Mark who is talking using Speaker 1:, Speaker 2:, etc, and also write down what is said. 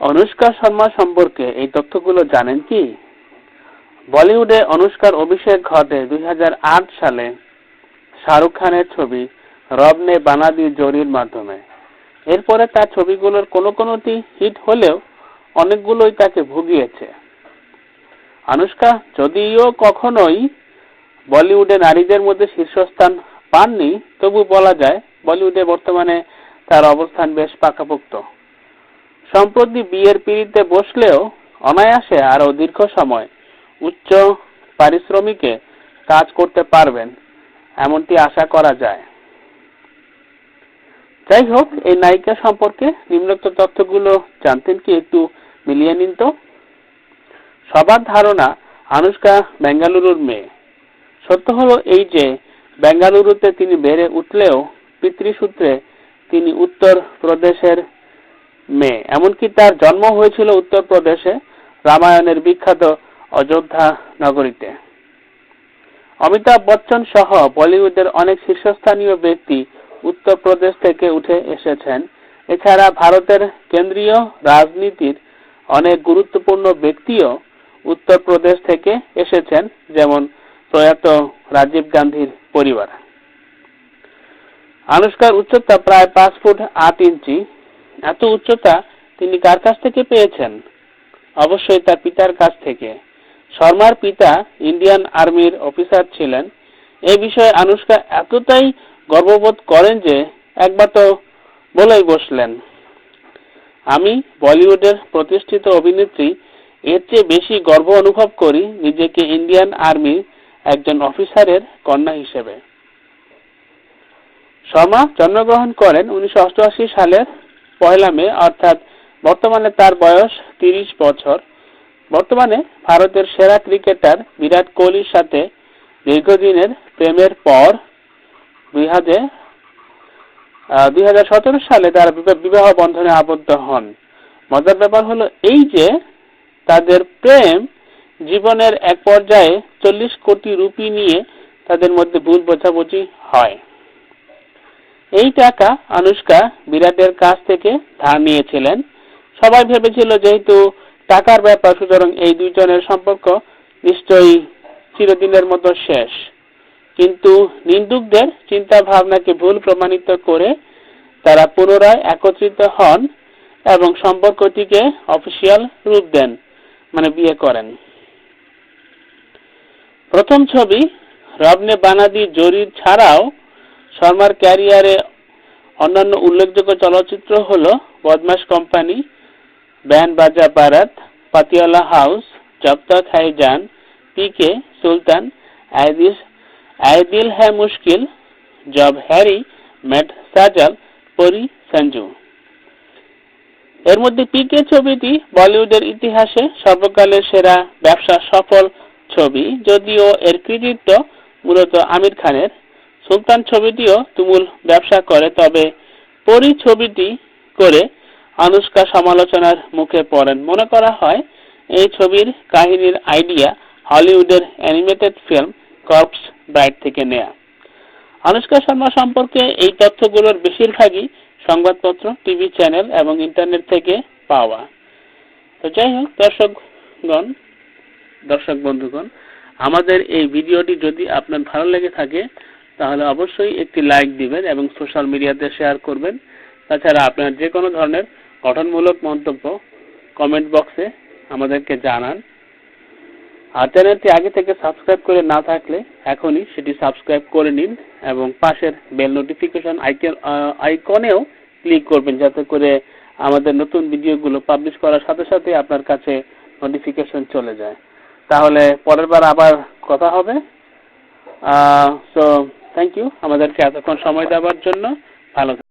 Speaker 1: অনুষ্কা শর্মা সম্পর্কে এই তথ্যগুলো জানেন কি? বলিউডে অনুষ্কার অভিষেক ঘটে দুই সালে শাহরুখ খানের ছবি রব নে বানাদি জোড়ির মাধ্যমে। এরপরে তার ছবিগুলোর কোনো কোনোটি হিট হলেও অনেকগুলোই তাকে ভুগিয়েছে। আনুষ্কা যদিও কখনোই বলিউডে নারীদের মধ্যে শীর্ষস্থান পাননি, তবু বলা যায় বলিউডে বর্তমানে তার অবস্থান বেশ পাকাপোক্ত। সম্প্রতি বিয়ের পিড়িতে বসলেও অনায়াসে আরও দীর্ঘ সময় উচ্চ পারিশ্রমিকে কাজ করতে পারবেন, এমনটি আশা করা যায়। যাই হোক, এই নায়িকা সম্পর্কে নিম্নোক্ত তথ্যগুলো জানতেন কি একটু মিলিয়ে নিন তো? সবার ধারণা, আনুষ্কা বেঙ্গালুরুর মেয়ে। সত্য হলো এই যে, বেঙ্গালুরুতে তিনি বেড়ে উঠলেও পিতৃসূত্রে তিনি উত্তর প্রদেশের মেয়ে এমনকি তার জন্ম হয়েছিল উত্তরপ্রদেশে, রামায়ণের বিখ্যাত অযোধ্যা নগরীতে। অমিতাভ বচ্চন সহ বলিউডের অনেক শীর্ষস্থানীয় ব্যক্তি উত্তরপ্রদেশ থেকে উঠে এসেছেন। এছাড়া ভারতের কেন্দ্রীয় রাজনীতির অনেক গুরুত্বপূর্ণ ব্যক্তিও উত্তরপ্রদেশ থেকে এসেছেন, যেমন প্রয়াত রাজীব গান্ধীর পরিবার। আনুষ্কার উচ্চতা প্রায় পাঁচ ফুট আট ইঞ্চি এত উচ্চতা তিনি কার কাছ থেকে পেয়েছেন? অবশ্যই তার পিতার কাছ থেকে। শর্মার পিতা ইন্ডিয়ান আর্মির অফিসার ছিলেন। এ বিষয়ে আনুষ্কা এতটাই গর্ববোধ করেন যে একবার তো বলেই বসলেন। আমি বলিউডের প্রতিষ্ঠিত অভিনেত্রী, এর চেয়ে বেশি গর্ব অনুভব করি নিজেকে ইন্ডিয়ান আর্মির একজন অফিসারের কন্যা হিসেবে। শর্মা জন্মগ্রহণ করেন উনিশশো অষ্টআশি সালের পয়লা মে, অর্থাৎ বর্তমানে তার বয়স তিরিশ বছর। বর্তমানে ভারতের সেরা ক্রিকেটার বিরাট কোহলির সাথে দীর্ঘদিনের প্রেমের পর দুই হাজার সালে তারা বিবাহ বন্ধনে আবদ্ধ হন। মজার ব্যাপার হলো এই যে তাদের প্রেম জীবনের এক পর্যায়ে চল্লিশ কোটি রুপি নিয়ে তাদের মধ্যে ভুল বোঝাবুঝি হয়। এই টাকা আনুষ্কা বিরাটের কাছ থেকে ধার নিয়েছিলেন সবাই ভেবেছিল যেহেতু টাকার ব্যাপার, সুতরাং এই দুইজনের সম্পর্ক নিশ্চয়ই চিরদিনের মতো শেষ। কিন্তু নিন্দুকদের চিন্তা ভাবনাকে ভুল প্রমাণিত করে তারা পুনরায় একত্রিত হন এবং সম্পর্কটিকে অফিসিয়াল রূপ দেন মানে বিয়ে করেন। প্রথম ছবি রবনে বানাদি জরির ছাড়াও শর্মার ক্যারিয়ারে অন্যান্য উল্লেখযোগ্য চলচ্চিত্র হল বদমাস কোম্পানি, ব্যান্ড বাজা বারাত, পাতিয়ালা হাউস জব তক হ্যায় জান পিকে সুলতান, আইদিস, আইদিল হ্যায় মুশকিল, জব হ্যারি মেট সাজাল, পরি সঞ্জু। এর মধ্যে পিকে ছবিটি বলিউডের ইতিহাসে সর্বকালের সেরা ব্যবসা সফল ছবি, যদিও এর কৃতিত্ব মূলত আমির খানের। সুলতান ছবিটিও তুমুল ব্যবসা করে, তবে পরি ছবিটি করে আনুষ্কা সমালোচনার মুখে পড়েন। মনে করা হয়, এই ছবির কাহিনীর আইডিয়া হলিউডের অ্যানিমেটেড ফিল্ম কর্পস ব্রাইট থেকে নেয়া। আনুষ্কা শর্মা সম্পর্কে এই তথ্যগুলোর বেশিরভাগই সংবাদপত্র, টিভি চ্যানেল এবং ইন্টারনেট থেকে পাওয়া। তো যাই হোক, দর্শকগণ, দর্শক বন্ধুগণ, আমাদের এই ভিডিওটি যদি আপনার ভালো লেগে থাকে তাহলে অবশ্যই একটি লাইক দিবেন এবং সোশ্যাল মিডিয়াতে শেয়ার করবেন। তাছাড়া আপনার যে কোনো ধরনের গঠনমূলক মন্তব্য কমেন্ট বক্সে আমাদেরকে জানান। আর চ্যানেলটি আগে থেকে সাবস্ক্রাইব করে না থাকলে এখনই সেটি সাবস্ক্রাইব করে নিন এবং পাশের বেল নোটিফিকেশন আইকন আইকনেও ক্লিক করবেন যাতে করে আমাদের নতুন ভিডিওগুলো পাবলিশ করার সাথে সাথে আপনার কাছে নোটিফিকেশন চলে যায়। তাহলে পরের বার আবার কথা হবে। সো থ্যাংক ইউ আমাদেরকে এতক্ষণ সময় দেওয়ার জন্য ভালো